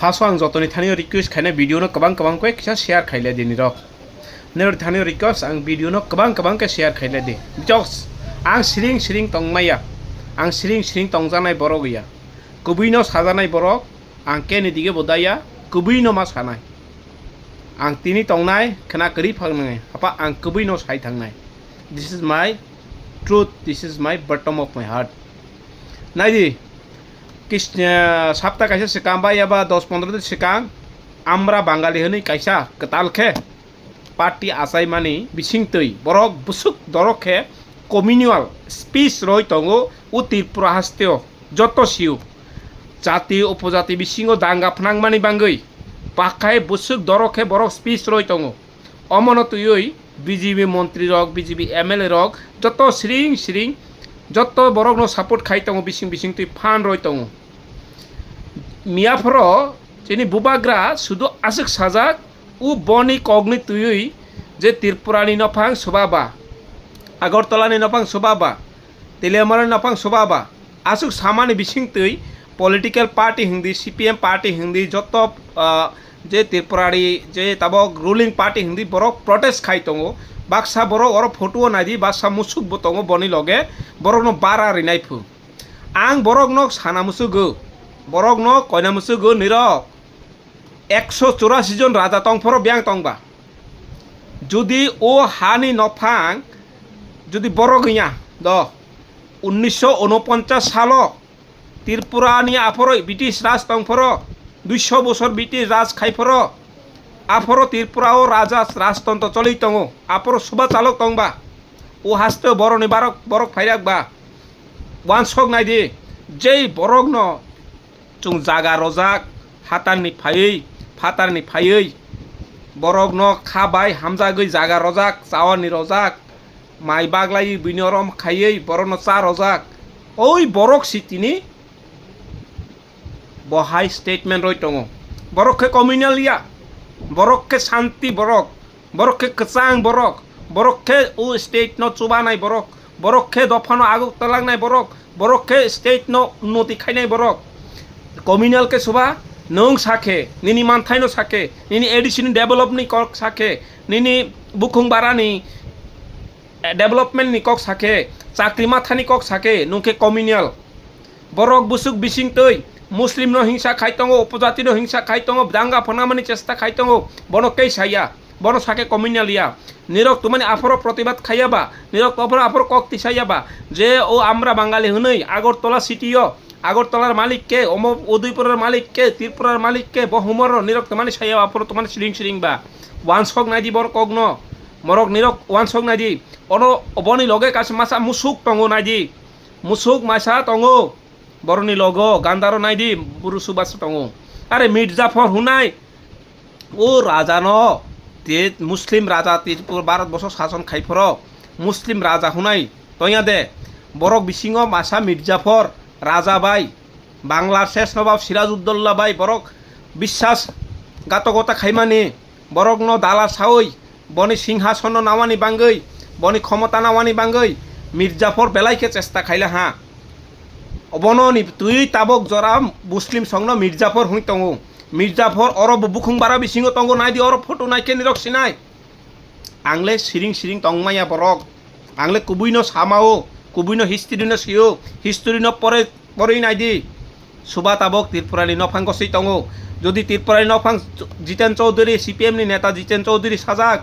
ফাঁসো আং যতনি থানীয় রিকুয়েস্ট খাইনে ভিডিও কবাং কবাং কে কিসা শেয়ার খাইলে দিন রক নের থানীয় রিকুয়েস্ট আং ভিডিও কবাং কবাং কে শেয়ার খাইলে দি। জক্স আং সিরিং সিরিং টংমাইয়া আং সিরিং সিরিং টংজানাই বড় গিয়া কবিন সাজানাই বরক আং কে নিদিকে বদাইয়া কবিন মা সানাই আং তিনি টংনাই খানা করি ফাংনাই হাপা আং কবিন সাই থাংনাই this is my truth this is my bottom of my heart নাইদি সাপ্তাহ কাইসা বা ইয়াবা দশ পনেরো দিন সিকাং আমরা বাঙালি হनै কাইসা কতালখে পার্টি আসাই মানি বিসিং তৈ বরক বুসুক দরখে কমিউনিয়াল স্পিচ রই তঙ্গো ও ত্রিপুরা হাস্তেও যত সিউ জাতি উপজাতি বিসিংও দাঙ্গা ফনাং মানি বাঙ্গৈ পাখাই বুসুক দরখে বরক স্পিচ রই তঙ্গো অমন তুই বিজেপি মন্ত্রী রক বিজেপি এম এল এ রক যত সিরিং সিরিং যত বরক সাপোর্ট খাই তঙ্গো বিসিং বিসিং তুই ফান রই তঙ্গো মিয়াফর, যিনি বুবাগ্রা, শুধু আসুক সাজাক উ বনি কগনি তুই যে ত্রিপুরানি নফাং সুবাবা আগরতলানি নফাং সুবাবা তেলিয়ামারি নফাং সুবাবা আসুক সামানি বিসিং তুই পলিটিক্যাল পার্টি হিন্দি, সিপিএম পার্টি হিন্দি, যত যে ত্রিপুরারি, যে তাবক রুলিং পার্টি হিন্দি বরক প্রটেস্ট খাই তঙ্গো বাক্সা বরক অর ফটোও নাইদি, বাক্সা মুসুক বতঙ্গো বনি লগে বরক ন বারা রিনাই ফু আং বরক ন সানা মুসুগো বরক ন কয়না মুসুগো নিরক একশো চৌরাশি জন রাজা তংফর ব্যাং তংবা। যদি ও হানি নফাং, যদি বড় গইয়া দ, উনিশশো উনপঞ্চাশ সাল ত্রিপুরানি আফর ব্রিটিশ রাজ তংফর, দুইশো বছর ব্রিটিশ রাজ খাইফর, আফর ত্রিপুরাও রাজা রাজতন্ত্র চলেই তঙ আপর সুবা চালক তংবা। ও হাসতে বড় নিবারক বরক ফাইরাক বা ওয়ান সক নাই দি। যেই বরক ন जों जागा रजाक हातारनि फायै फातारनि फायै बरक न खाबाय हामजागै जागा रजाक चावानि रजाक माइ बाग्लायै बिनरम खायै बर न चा रजाक ओइ बरक सिटिनि बहाय स्टेटमेन्ट रय दङ बरकखे कमिउनियालिया बरकखे शान्ति बरक बरकखे कचां बरक बरकखे उ स्टेट न चुबानाय बरक बरकखे दफानो आगु तलांनाय बरक बरकखे स्टेट न उन्नति खायनाय કોમ્યુનલ કે নং નોંગ સાખે નીની માનથાઈનો নিনি નીની એડિશનની ડેવલપની કોક સાખે નીની બુખુંગ બારાની ડેવલપમેન્ટની કોક સાખે চাকরি মাথানি কক সাকে নুকে কমিউনাল বরক বুসুক বিসিং তৈ মুসলিম হিংসা খাইতঙ্গ উপজাতির হিংসা খাইতঙ্গ দাঙ্গা ফনামানি চেষ্টা খাইতঙ্গ বনকেই সাইয়া, বন সাকে ইয়া নিরক তোমানি আফর প্রতিবাদ খাইয়াবা, নিরক অপর আফর কক তিসাইয়াবা, যে ও আমরা বাঙালি হুনই, আগরতলা সিটিও আগরতলার মালিককে অম উদয়পুরের মালিককে, ত্রিপুরার মালিককে বহুমর নিরক তোমানি সাইয়া আফর তোমানি সিরিং সিরিং বা। ওয়ান সক নাই দি বর কগ্ন মরক নিরক, ওয়ান সক নাই দি অন, বনি লগে কাছে মাসা মুসুক টঙ্গ নাই দি মুসুক মাসা টঙ্গ, বরনি লগ গান্দারো নাই দি বুরু সুবাস টঙ্গ। আরে মির্জাফর হুনাই, ও রাজা ন, তে মুসলিম রাজা ত্রিপুর ভারতবর্ষ শাসন খাইফর। মুসলিম রাজা হুনাই, তইয়া দে। বরক বিসিং মাসা মির্জাফর রাজা বাই বাংলার শেষ নবাব সিরাজউদ্দৌল্লা বাই বরক বিশ্বাস গাতকতা খাইমানি বরক ন দালা সাওই, বনি সিংহাসন নাওয়ানি বাঙ্গই, বনি ক্ষমতা নাওয়ানি বাঙ্গই, মির্জাফর বেলাইকে চেষ্টা খাইলে হা। অবননি তুই তাবক জরা মুসলিম সংন মির্জাফর হুই তঙ্গ। মির্জাফর অরব বুখুং বারা বিসিং তঙ্গ নাই দি অরব ফটো নাই কে নিরক সিনাই। আংলে সিরিং সিরিং তংমাইয়া বরক। আংলে কুবুইনো সামাও। কুবুইনো হিস্ট্রি ন সিও হিস্ট্রি ন পরে পরেই নাই দি। সুবা তাবক ত্রিপুরানি নফাং গসই তঙ্গ যদি ত্রিপুরানি নফাং জিতেন চৌধুরী সিপিএমনি নেতা জিতেন চৌধুরী সাজাক।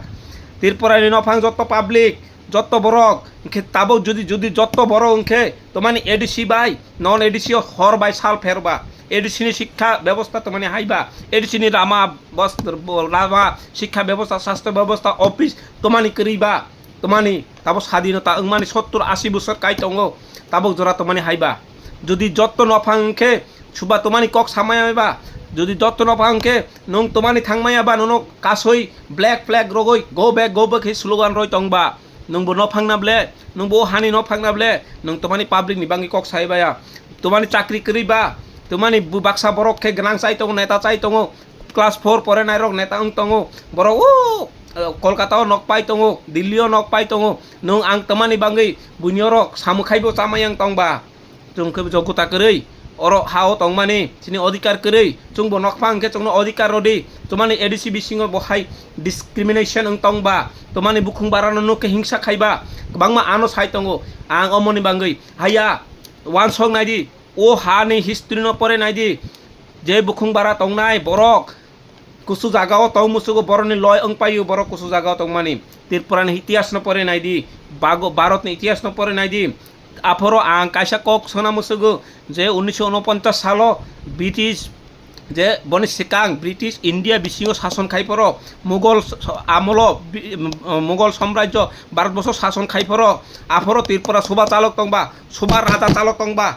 ত্রিপুরানি নফাং যত পাবলিক, যত বরক ইনকে তাবক যদি যদি যত বড় অংখে তোমানি এডিসি বাই, নন এডিসি হর বাই সাল ফেরবা। এডিসিনি শিক্ষা ব্যবস্থা তোমানি হাইবা। এডিসিনি রামা রামা শিক্ষা ব্যবস্থা, স্বাস্থ্য ব্যবস্থা, অফিস তোমানি করিবা। তোমানি তাবক স্বাধীনতা মানে সত্তর আশি বছর কাই তঙ্গ তাবক জোড়া তোমানি হাইবা যদি যত নফাংখে সুবা তোমানি কক সামায়াবা যদি যত নফাংখে নং তোমানি থাংমায়াবা নন কাসই ব্লেক ফ্লেগ রগই গো বেক গো বেক হি স্লোগান রই তংবা nungbo no phangna ble nungbo hani no phangna ble nung tomani public ni bangi kok sai baya tomani chakri kri ba tomani bu baksa borok class four পরে নাই rock নেতা অং তঙো বড় ও, কলকাতাও knock পাই তঙো দিল্লিও knock পাই তঙো নং আং তমানি বাঙ্গি বুনিও rock সামু খাইব চামাই আং তংবা চুমকে যোগ্যতা করেই অর হাও তংমানি চিনি অধিকার করেই চুংব নকফাংকে চুংনো অধিকার রদি তোমানি এডিসি বিসিং বহাই ডিসক্রিমিনেশন অং তংবা তোমানি বুখুং বারানো নকে হিংসা খাইবা, বাংমা আনো সাই তঙ্গো আং অমনি বাঙ্গি হাইয়া ওয়ান সং নাইদি ও হানি হিস্ট্রি নপরে নাইদি যে বুখুং বারা তংনাই বরক কুসু জাগাও তং মুসুগো বরনি লয় অং পাইও বড় কুসু জাগাও তং মানি। তীরপুরানি ইতিহাস ন পরে নাই দি। বাগো ভারত ইতিহাস ন পরে নাই দি। আফরো আং কাইসা কক সোনা মুসুগো যে উনিশশো উনপঞ্চাশ সাল ব্রিটিশ যে বনি সিকাং ব্রিটিশ ইন্ডিয়া বিশিং শাসন খাইপর মোগল স- আমল মোগল সাম্রাজ্য ভারতবর্ষ শাসন খাইপর আফর ত্রিপুরা শোভা চালক তংবা শোভা রাজা চালক তংবা।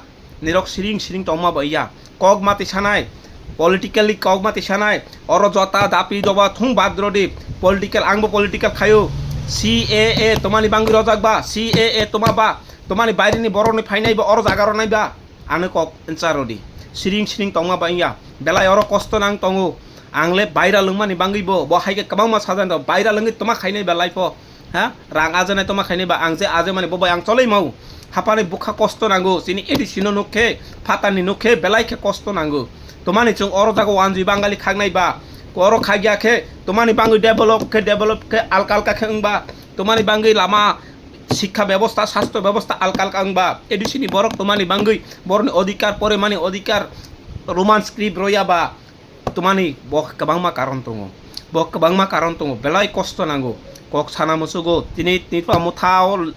নিরক সিরিং সিরিং তংমা বইয়া। কক মাতি পলিটিক্যালি কক মাতি সানাই অর জতা দাপি দবা থুং বাদ্রদি পলিটিক্যাল আংবো পলিটিক্যাল খায়ো। সি এ এ তোমানি বাঙ্গি রজাক বা সি এ এ তোমা বা তোমানি বাইরেনি বড়নি ফাইনাইবা অর জাগার নাইবা। আনে কক এনসারদি সিরিং সিরিং তংমা বাইয়া বেলায় অর কষ্ট নাং তঙো আংলে বাইরা লংমানি বাঙ্গিব। ব হাইকে কাবাং মা সাজান বাইরা লঙ্গি তোমা খাইনাই বা লাইফ। হ্যাঁ রাং আজানাই তোমা খাইনাই বা আং যে আজে মানে ববাই আং চলাই মাও হাপানি বুখা কষ্ট নাঙ্গো। চিনি এডি সিনো নুখে ফাতানি নুখে বেলাইকে কষ্ট নাঙ্গো। তোমানি চুং অর জাগো ওয়ানজি বাঙালি খাগনাই বা। অর খাগিয়াখে তোমানি বাঙ্গি ডেভেলপ খে ডেভেলপ খে আলকা আলকা খেংবা তোমানি বাঙ্গি লামা শিক্ষা ব্যবস্থা স্বাস্থ্য ব্যবস্থা আলকা আলকা আংবা এডিসিনি বরক তোমানি বাঙ্গি বরনি অধিকার পরে মানে অধিকার রোমান স্ক্রিপ্ট রইয়া বা। তোমানি বক kabangma karon tongo bok kabangma karon tongo belai kosto nango kok sana musugo tini nipa muthao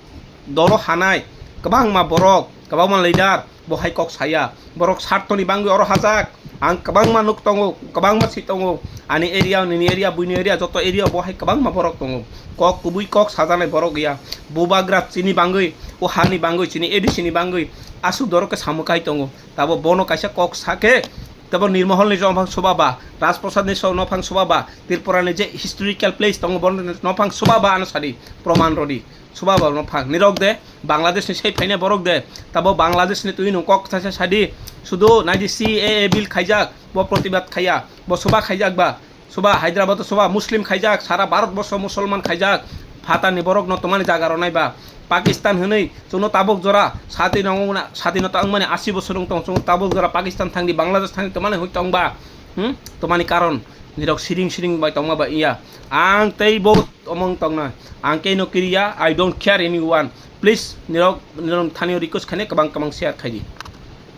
dolo hanai kabangma borok kabangma leader bohai kok saya borok sartoni bangi oro hajak ang kabangma nuk tongo kabangma si tongo ani area ni area buini area joto area bohai kabangma borok tongo kok kubui kok sajanai borok ya bubagra chini bangi o hani bangi chini edi chini bangi asu doroke samukai tongo tabo bono kaisa kok sake তারপর নির্মহল নিজ নফাং সোবাবা রাজপ্রসাদ নিজ নফাং সোবাবা ত্রিপুরানি যে historical place তং বন নফাং সোবাবা আনসারি, প্রমাণ রডি সোবাবা নফাং নিরক দে, বাংলাদেশ সেই ফাইনে বরক দে তাবো বাংলাদেশ নি তুই cock থাসে সাদি শুধু নাইজি সি এ এ বিল খাইজাক, ব প্রতিবাদ খাইয়া, ব সোবা খাইজাক বা সোবা হায়দ্রাবাদ সোবা মুসলিম খাইজাক, সারা ভারতবর্ষ মুসলমান খাইজাক ফাতা নিবরক নতমানি জাগার নাই বা। পাকিস্তান হनै চনো তাবক জরা সাতি মানে, স্বাধীনতা মানে আশি বছর তাবক জরা পাকিস্তান থাকি বাংলাদেশ থাকি তোমার মানে হই তংবা হুম? তোমার কারণ, নিরক সিরিং সিরিং বাই তংমা বা ইয়া। আং তৈ বহুত অমং তং না আং কেই নকিরিয়া I don't care any one please, নিরক নিরম স্থানীয় রিকোয়েস্ট খানে, কবাং কবাং শেয়ার খাই